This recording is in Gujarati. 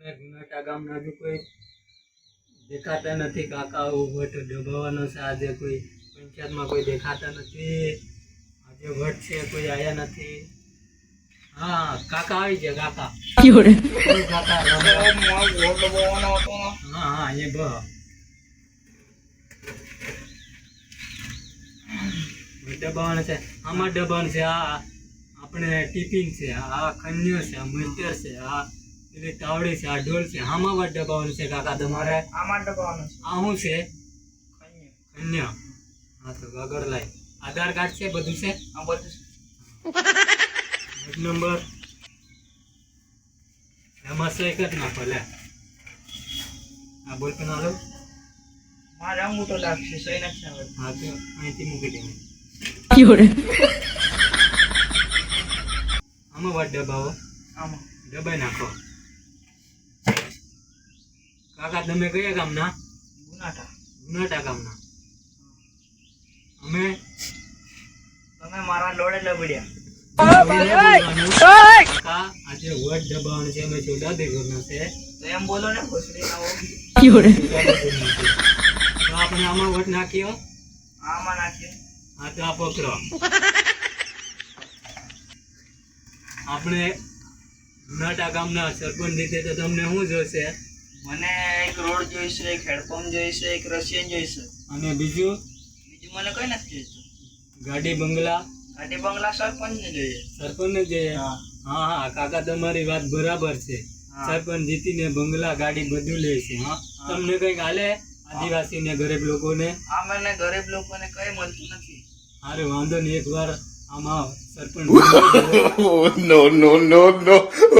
આપણે ગામના હજુ કોઈ દેખાતા નથી કાકા વટ દબાવવાનો છે. આજે કોઈ પંચાયતમાં કોઈ દેખાતા નથી. આજે વટ છે કોઈ આવ્યા નથી. હા કાકા આવી ગયા કાકા. હા હા દબાણ છે. આમાં દબાણ છે આ આપણે ટિફિન છે આ ખન્યો છે આ મિસ્ટર છે આ પેલી તાવડી છે આ ઢોલ છે. આમાં વાત દબાવવાનું છે કાકા તમારે? આમાં દબાવવાનું છે. આ શું છે? ખંજે. હા તો આગળ લાય. આધાર કાર્ડ છે બધું છે? આ બધું છે. એક નંબર. એમાં એક જ નાખો લે. આ બોલ પેન આલો મારે અંગૂઠો લાગશે સહી નથી આવડતું. હા તો અહીંથી મૂકી દે આમાં વાત દબાવો આમાં. દબાઈ નાખો. કાકા તમે કયા ગામના? ગુનાટા. ગુનાટા ગામના. અમે તમે મારા લોડે લબડ્યા. કાકા આજે વટ દબાવવાનું છે અમે ચોદા ઘરના છે. તો એમ બોલો ને ભોસડી ના તો આપણે આમાં વટ નાખ્યો આમાં નાખ્યો હા તો આ પકડો. આપણે ગુનાટા ગામના સરપંચ રીતે તો તમને શું જોશે? મને એક રોડ જોઈશે એક હેડપંપ જોઈશે એક રશિયન જોઈશે. અને બીજું? બીજું મને કઈ નથી જોઈતું. ગાડી બંગલા? ગાડી બંગલા સરપંચ ને જોઈએ. સરપંચ જોઈએ? હા. હા કાકા તમારી વાત બરાબર છે. સરપંચ જીતીને બંગલા ગાડી બધું લે છે હા. તમને કંઈક હાલે? આદિવાસી ને ગરીબ લોકોને? આ મને ગરીબ લોકોને કઈ મળતું નથી. અરે વાંધો નહીં એકવાર આમાં સરપંચ નો નો નો no.